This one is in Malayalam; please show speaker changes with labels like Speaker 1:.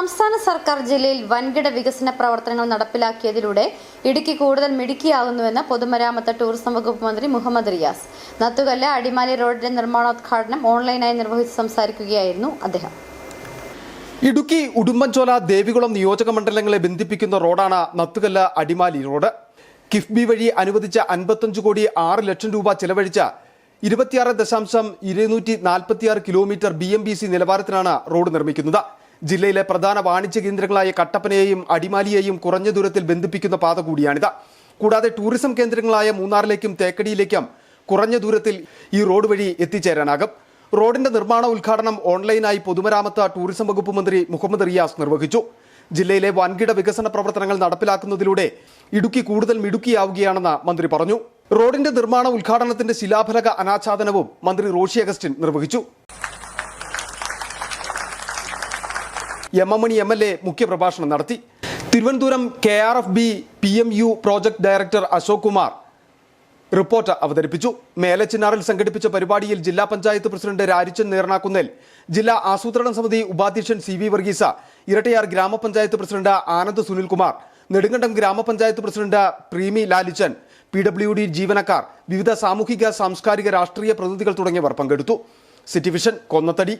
Speaker 1: സംസ്ഥാന സർക്കാർ ജില്ലയിൽ വൻകിട വികസന പ്രവർത്തനങ്ങൾ നടപ്പിലാക്കിയതിലൂടെ ഇടുക്കി കൂടുതൽ മിടുക്കിയാകുന്നുവെന്ന് പൊതുമരാമത്ത് ടൂറിസം വകുപ്പ് മന്ത്രി മുഹമ്മദ് റിയാസ്. നത്തുകല്ല അടിമാലി റോഡിന്റെ നിർമ്മാണോദ്ഘാടനം ഓൺലൈനായി നിർവഹിച്ച് സംസാരിക്കുകയായിരുന്നു അദ്ദേഹം.
Speaker 2: ഇടുക്കി ഉടുമ്പൻചോല ദേവികുളം നിയോജക മണ്ഡലങ്ങളെ ബന്ധിപ്പിക്കുന്ന റോഡാണ് നത്തുകല്ല അടിമാലി റോഡ്. കിഫ്ബി വഴി അനുവദിച്ച അൻപത്തഞ്ച് കോടി ആറ് ലക്ഷം രൂപ ചെലവഴിച്ച ഇരുപത്തിയാറ് ദശാംശം ഇരുന്നൂറ്റി നാൽപ്പത്തിയാറ് kilometre B M B C നിലവാരത്തിലാണ് road നിർമ്മിക്കുന്നത്. ജില്ലയിലെ പ്രധാന വാണിജ്യ കേന്ദ്രങ്ങളായ കട്ടപ്പനയെയും അടിമാലിയെയും കുറഞ്ഞ ദൂരത്തിൽ ബന്ധിപ്പിക്കുന്ന പാത കൂടിയാണിത്. കൂടാതെ ടൂറിസം കേന്ദ്രങ്ങളായ മൂന്നാറിലേക്കും തേക്കടിയിലേക്കും കുറഞ്ഞ ദൂരത്തിൽ ഈ റോഡ് വഴി എത്തിച്ചേരാനാകും. റോഡിന്റെ നിർമ്മാണ ഉദ്ഘാടനം ഓൺലൈനായി പൊതുമരാമത്ത് ടൂറിസം വകുപ്പ് മന്ത്രി മുഹമ്മദ് റിയാസ് നിർവഹിച്ചു. ജില്ലയിലെ വൻകിട വികസന പ്രവർത്തനങ്ങൾ നടപ്പിലാക്കുന്നതിലൂടെ ഇടുക്കി കൂടുതൽ മിടുക്കിയാവുകയാണെന്ന് മന്ത്രി പറഞ്ഞു. റോഡിന്റെ നിർമ്മാണ ഉദ്ഘാടനത്തിന്റെ ശിലാഫലക അനാച്ഛാദനവും മന്ത്രി റോഷി അഗസ്റ്റിൻ നിർവഹിച്ചു. M M Mani M L A മുഖ്യപ്രഭാഷണം നടത്തി. Thiruvananthapuram K R F B P M U project director Ashok Kumar report അവതരിപ്പിച്ചു. മേലച്ചിനാറിൽ സംഘടിപ്പിച്ച പരിപാടിയിൽ ജില്ലാ പഞ്ചായത്ത് പ്രസിഡന്റ് രാരിച്ചൻ നേർണാക്കുന്നേൽ ജില്ലാ ആസൂത്രണ സമിതി ഉപാധ്യക്ഷൻ സി വി വർഗീസ ഇരട്ടയാർ ഗ്രാമപഞ്ചായത്ത് president Anand Sunilkumar Nedumkandam grama panchayat president Premi Lalichan P W D ജീവനക്കാർ വിവിധ സാമൂഹിക സാംസ്കാരിക രാഷ്ട്രീയ പ്രതിനിധികൾ തുടങ്ങിയവർ പങ്കെടുത്തു. City vision Konnathady.